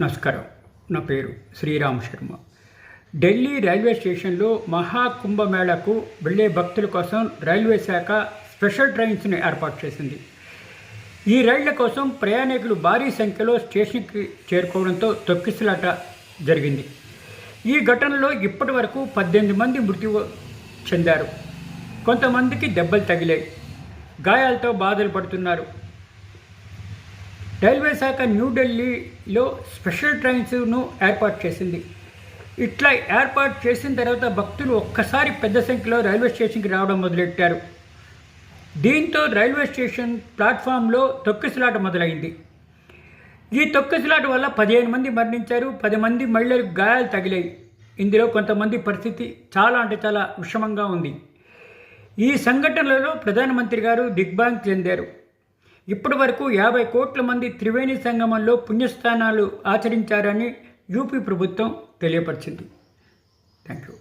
నమస్కారం. నా పేరు శ్రీరామ్ శర్మ. ఢిల్లీ రైల్వే స్టేషన్లో మహాకుంభమేళకు వెళ్ళే భక్తుల కోసం రైల్వే శాఖ స్పెషల్ ట్రైన్స్ని ఏర్పాటు చేసింది. ఈ రైళ్ళ కోసం ప్రయాణికులు భారీ సంఖ్యలో స్టేషన్కి చేరుకోవడంతో తొక్కిసలాట జరిగింది. ఈ ఘటనలో ఇప్పటి వరకు పద్దెనిమిది మంది మృతి చెందారు. కొంతమందికి దెబ్బలు తగిలాయి. గాయాలతో బాధలు పడుతున్నారు. రైల్వే శాఖ న్యూఢిల్లీలో స్పెషల్ ట్రైన్స్ను ఏర్పాటు చేసింది. ఇట్లా ఏర్పాటు చేసిన తర్వాత భక్తులు ఒక్కసారి పెద్ద సంఖ్యలో రైల్వే స్టేషన్కి రావడం మొదలెట్టారు. దీంతో రైల్వే స్టేషన్ ప్లాట్ఫామ్లో తొక్కిసలాట మొదలైంది. ఈ తొక్కిసలాట వల్ల పదిహేను మంది మరణించారు పది మంది మహిళలకు గాయాలు తగిలాయి. ఇందులో కొంతమంది పరిస్థితి చాలా అంటే చాలా విషమంగా ఉంది. ఈ సంఘటనలలో ప్రధానమంత్రి గారు దిగ్భాంతి చెందారు. ఇప్పటి వరకు యాభై కోట్ల మంది త్రివేణి సంగమంలో పుణ్యస్థానాలు ఆచరించారని యూపీ ప్రభుత్వం తెలియపరిచింది. Thank you